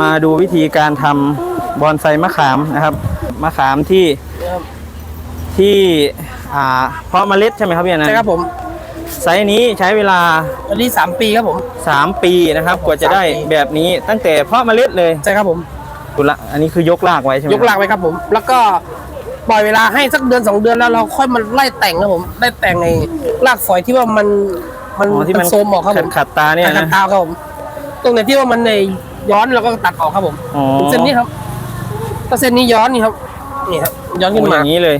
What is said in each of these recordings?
มาดูวิธีการทำบอนไซมะขามนะครับ มะขามที่ที่อ่าเพาะเมล็ดใช่ไหมครับพี่อนันใช่ต์ครับผมไซส์นี้ใช้เวลาอันนี้สามปีครับผม 3 ปีนะครับกว่าจะได้สามปีแบบนี้ตั้งแต่เพาะเมล็ดเลยใช่ครับผมกุละอันนี้คือยกลากไว้ใช่ไหมยกหลักไว้ครับผม แล้วก็ปล่อยเวลาให้สักเดือนสองเดือนแล้วเราค่อยมาไล่แต่งครับผมไล่แต่งในรากฝอยที่ว่ามันมันอ๋อที่มันโซมออกครับผมขัดๆตาเนี่ยขันะดตาครับผมตรงไหนที่ว่ามันใน ย้อนเราก็ตัดออกครับผมอ๋อเส้นนี้ครับถ้าเส้นนี้ย้อนนี่ครับนี่ครับย้อนขึ้นโอ้อมาย่างนี้เลย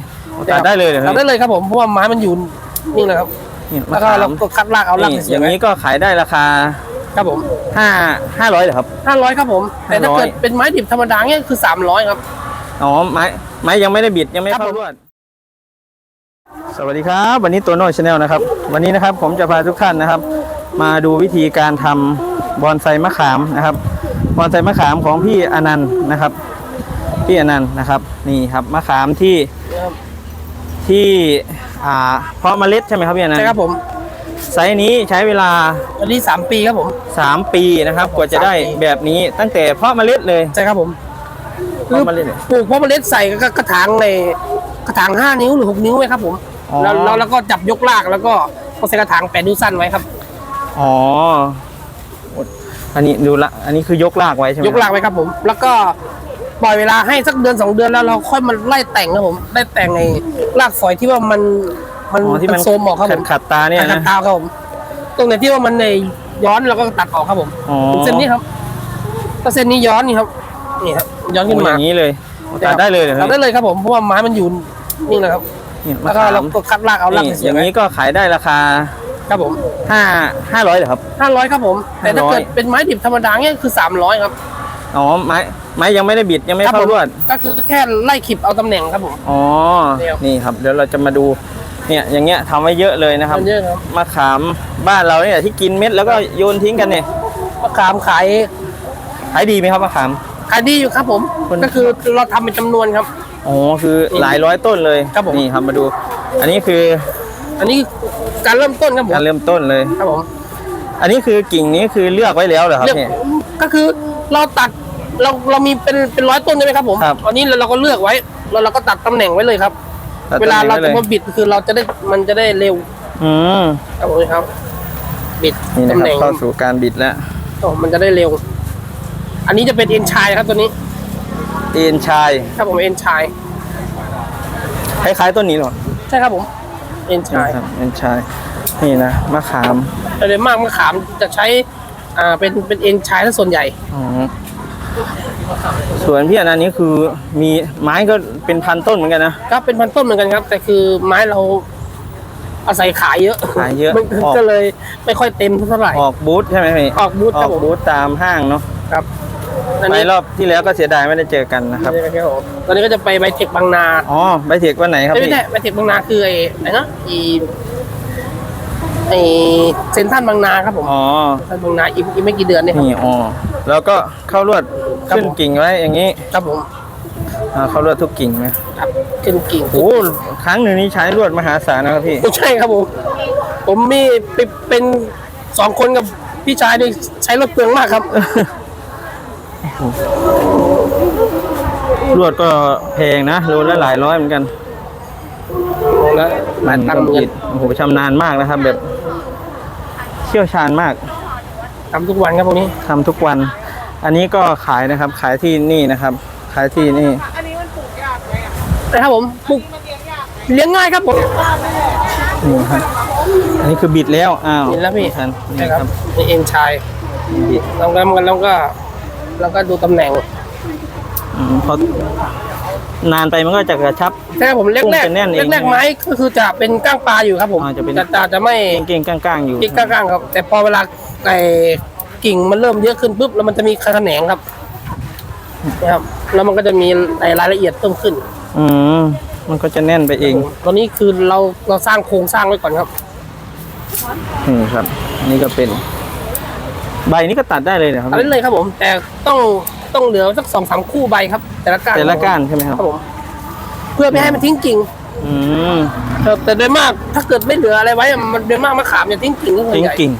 ตัดได้เลยเหรอตัดได้เลยครับผมเพราะว่าไม้มันอยู่นี่เลยครับนี่แล้มะวก็ขามเราก็คัดรากเอารากนี่สอวยย่างๆนี้ก็ขายได้ราคาครับผม5 500เหรอครับห้าร้อยครับผมแต่ถ้า500เกิดเป็นไม้ดิบธรรมดาเนี่ยคือสามร้อยครับอ๋อไม้ไม้ยังไม่ได้บิดยังไม่ครับเข้าผมลวดสวัสดีครับ วันนี้ตัวโน้ชาแนลนะครับ วันนี้นะครับผมจะพาทุกท่านนะครับ มาดูวิธีการทำบอนไซมะขามนะครับ บอนไซมะขามของพี่อนันต์นะครับ พี่อนันต์นะครับ นี่ครับมะขามที่ที่อ่าเพาะเมล็ดใช่ไหมครับพี่อนันต์ใช่ครับผมไซส์นี้ใช้เวลาอันนี้สามปีครับผม 3 ปีนะครับกว่าจะได้สามปีแบบนี้ตั้งแต่เพาะเมล็ดเลยใช่ครับผมเพาะเมล็ดเลยปลูกเพราะเมล็ดใส่ก็กระถางในกระถางห้านิ้วหรือหกนิ้วไว้ครับผมอ๋อแล้วแล้วแล้วก็จับยกลากแล้วก็เอาใส่กระถางแปดนิ้วสั้นไว้ครับ อ๋อ อันนี้ดูละอันนี้คือยกลากไว้ใช่ไหมยกลากไว้ครับผม แล้วก็ปล่อยเวลาให้สักเดือนสองเดือนแล้วเราค่อยมาไล่แต่งครับผมไล่แต่งในรากฝอยที่ว่ามันมันอ๋อที่มันโซมออกครับผมขัดๆตาเนี่ยขัดนะ ตาครับผมตรงไหนที่ว่ามันในย้อนเราก็ตัดออกครับผมอ๋อ เส้นนี้ครับถ้าเส้นนี้ย้อนนี่ครับนี่ครับย้อนขึ้นโอ้อมาย่างนี้เลยตัดได้เลยเหรอคตัรัดบได้เลยครับผมเพราะว่าไม้มันอยู่นี่เลยครับนี่มะแล้วก็ขามเราก็คัดรากเอารากนี่สอวยย่างๆไว้นี้ก็ขายได้ราคา ครับผมห้าห้าร้อยเหรอครับ ห้าร้อยครับผม แต่ถ้า500เกิดเป็นไม้ดิบธรรมดาเนี่ยคือสามร้อยครับอ๋อไม้ไม้ยังไม่ได้บิดยังไม่ครับเข้าผมลวด ก็คือแค่ไล่ขีดเอาตำแหน่งครับผม อ๋อเดี๋ยวนี่ครับ เดี๋ยวเราจะมาดู เนี่ยอย่างเงี้ยทำไว้เยอะเลยนะครับมันเยอะครับมะขามบ้านเราเนี่ยที่กินเม็ดแล้วก็โยนทิ้งกันเนี่ยมะขามขายขายดีไหมครับมะขามขายดีอยู่ครับผมคนก็คือเราทำเป็นจำนวนครับอ๋อคือหลายร้อยต้นเลยครับผมนี่ครับมาดู อันนี้คือ อันนี้ การเริ่มต้นครับผมการเริ่มต้นเลย ครับผมอันนี้คือกิ่งนี้คือเลือกไว้แล้วเหรอครับเลือกเนี่ย ก็คือเราตัดเราเรามีเป็นเป็นร้อยต้นใช่ไหมครับผมครับ อันนี้เราเราก็เลือกไว้แล้วเราก็ตัดตำแหน่งไว้เลยครับ ตัดเวลาเราตำแหน่งไว้จะเลยมาบิดคือเราจะได้มันจะได้เร็วอืมครับผมครับ บิดนี่นะตำคแหรับน่งเข้าสู่การบิดแล้วโอ้มันจะได้เร็ว อันนี้จะเป็นเอ็นชายครับตัวนี้เอ็นชายครับผมเอ็นชายคล้ายๆต้นนี้เหรอใช่ครับผม เอ็นชายครับเอ็นชายนี่นะมะขามแต่โดยมากมะขามจะใช้อ่าเป็นเป็นเอ็นชายถ้าส่วนใหญ่อ๋อส่วนพี่อนันต์นี้คือมีไม้ก็เป็นพันต้นเหมือนกันนะก็เป็นพันต้นเหมือนกันครับ แต่คือไม้เราอาศัยขายเยอะขายเยอะมันออก ก็เลยไม่ค่อยเต็มเท่าไหร่ออกบูธใช่ไหมพี่ออกบูธอครัอบกผมบูธตามห้างเนาะครับ อันไปนี้รอบที่แล้วก็เสียดายไม่ได้เจอกันนะครับครับผมตอนนี้ก็จะไปไบเทคบางนาอ๋อใบเทควันไหนครับไม่พี่ ใช่ไบเทคบางนาคือไอ้ไหนนะอีไอเซนทรันบางนาครับผมอ๋อ เซนทรันบางนาอีกอีกไม่กี่เดือนเนี่ยครับ นี่อ๋อแล้วก็เข้าลวดครับขึ้นผม กิ่งไว้อย่างนี้ครับผมอ่าเข้าลวดทุกกิ่งไหมครับขึ้นกิ่ง โอ้โหครั้งหนึ่งนี้ใช้ลวดมหาศาลนะครับพี่ ไม่ใช่ครับผม ผมมีไปเป็นสองคนกับพี่ชายนี่ใช้รถเปลืองมากครับ ลวดก็แพงนะโลละหลายร้อยเหมือนกันแล้วหลายตังค์เหมือนก็กัผินดโอ้โหชำนาญมากนะครับ แบบ เชี่ยวชาญมากทำทุกวันครับพวกนี้ทำทุกวัน อันนี้ก็ขายนะครับ ขายที่นี่นะครับ ขายที่นี่นะครับผมปลูกเลี้ยงง่ายครับผมนี่ครับอันนี้คือบิดแล้วอ้าวเห็นแล้วพี่ทันใช่นี่ครับนี่เอ็นชายบิดเราก็มันเราก็ เราก็ดูตำแหน่งอืมพอนานไปมันก็จะกระชับ ใช่ครับผมแรกพุ่งแรกเป็นแน่นเองแรกๆไม้ก็คือจะเป็นก้างปลาอยู่ครับผมอ่าจะเป็น จะจะจะไม่เก่งๆก้างๆอยู่ กิ๊กก้างๆครับ แต่พอเวลาไอ้กิ่งมันเริ่มเยอะขึ้นปุ๊บแล้วมันจะมีแขนงครับนะครับ แล้วมันก็จะมีไอ้รายละเอียดเพิ่มขึ้น อืมมันก็จะแน่นไปเองตอนนี้คือเราเราสร้างโครงสร้างไว้ก่อนครับนี่ครับ อันนี้ก็เป็น ใบนี้ก็ตัดได้เลยนะครับอันนั้นเลยครับผม แต่ต้องต้องเหลือสักสองสามคู่ใบครับ แต่ละก้านแต่ละก้านใช่ไหมคครัรับบผมเพื่อไม่ให้มันทิ้งกิ่งอืมครับแต่โดยมากถ้าเกิดไม่เหลืออะไรไว้อะมันโดยมากมะขามจะทิ้งกิ่งก็ส่วนทิ้งใหญ่ กิ่ง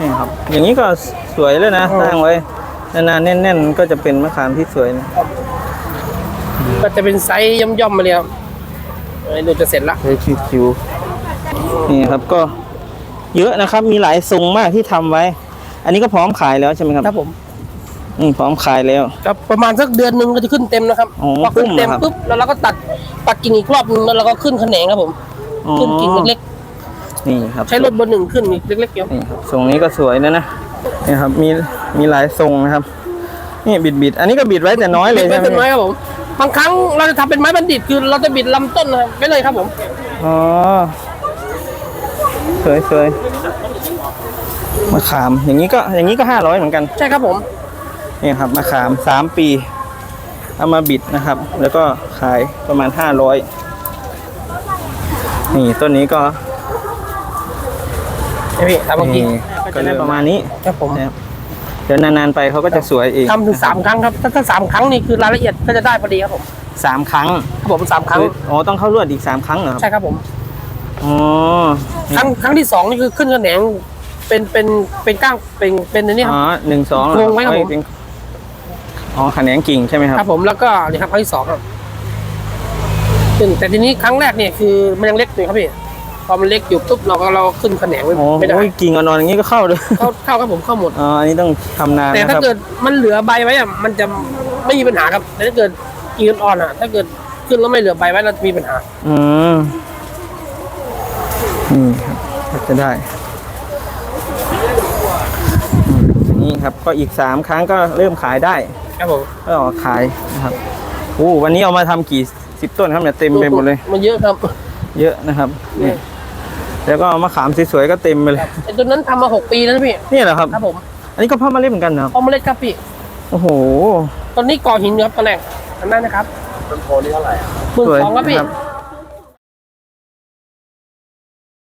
นี่ครับ อย่างนี้ก็สวยเลยนะอืมสร้างไว้นานๆแน่น ๆ ก็จะเป็นมะขามที่สวยนะก็จะเป็นไซส์ย่อมๆมาเลยครับไอ้ดูจะเสร็จละเฮ้ยคิวๆนี่ครับก็ เยอะนะครับ มีหลายทรงมากที่ทำไว้ อันนี้ก็พร้อมขายแล้วใช่ไหมครับครับผมอืมพร้อมขายแล้ว ครับประมาณสักเดือนหนึ่งก็จะขึ้นเต็มนะครับอ๋อพอขึ้นเต็มพุ่มเหรอครับปุ๊บแล้วเราก็ตัดตัดกิ่งอีกรอบนึงแล้วเราก็ขึ้นแขนงครับผม อ๋อ ขึ้นกิ่งเล็กนี่ครับๆใช้รถเบอร์หนึ่งขึ้นอีกเล็กๆเดียวนี่ครับทรงนี้ก็สวยนะนะนี่ครับมีมีหลายทรงนะครับ นี่บิดบิดๆอันนี้ก็บิดไว้แต่น้อยเลยไม่ใช่ไหมเป็นไม้ครับผมบางครั้งเราจะทำเป็นไม้บัณฑิตคือเราจะบิดลำต้นนะครับไปเลยครับผม อ๋อสวยสวย มะขามอย่างนี้ก็อย่างนี้ก็ห้าร้อยเหมือนกัน ใช่ครับผมนี่ครับมะขามสามปี เอามาบิดนะครับ แล้วก็ขายประมาณห้าร้อยนี่ต้นนี้ก็นี่พี่ทำเมื่อกี้นี่ก็ได้ประมาณนี้ครับผมนะครับเดี๋ยวนานๆไปเขาก็จะสวยเองทำถึงสามครั้งครับถ้าถ้าสามครั้งนี่คือรายละเอียดก็จะได้พอดีครับผมสามครั้งครับผมสามครั้งคืออ๋อต้องเข้ารวดอีกสามครั้งเหรอครับใช่ครับผม อ๋อครั้งครั้งที่สองนี่คือขึ้นแขนง เป็นเป็นเป็นก้างเป็นเป็นอันนี้คอ๋รัอบหนึ่งสองเหรอโครงไว้ครับผมเป็นอ๋อแขนงกิ่งใช่ไหมครับ ครับผมแล้วก็นี่ครับครั้งที่สองครับซึ่งแต่ทีนี้ครั้งแรกเนี่ยคือมันยังเล็กอยู่ครับพี่พอมันเล็กอยู่ปุ๊บเราก็เราขึ้นแขนงไว้โอ้ไม่ได้โหกิ่งอ่อนๆอย่างนี้ก็เข้าเลยเข้าเข้าครับผมเข้าหมด อ๋ออันนี้ต้องทำนานแต่นะคถ้ารับเกิดมันเหลือใบไว้อะมันจะไม่มีปัญหาครับ แต่ถ้าเกิดกิ่งอ่อนๆอะถ้าเกิดขึ้นแล้วไม่เหลือใบไว้เราจะมีปัญหา อืมนี่ครับก็จะได้อืม นี่ครับ ก็อีกสามครั้งก็เริ่มขายได้ครับผมก็ออกขายนะครับโอ้วันนี้เอามาทำกี่สิบต้นครับเนี่ยเต็มไปหมดเลย มันเยอะครับ เยอะนะครับนี่แล้วก็เอามะขามสวยๆก็เต็มไปเลยไอ้ตัวนั้นทำมาหกปีแล้วนะพี่นี่เหรอครับครับผมอันนี้ก็เพ่อมาเล่นเหมือนกันนะครับเอาเมล็ดครับพี่โอ้โหตอนนี้ก่อหินอยู่ครับตอนแรกทำได้นะครับต้นโพนี่เท่าไหร่อะหมื่นสวยสองครับพี่นะครับ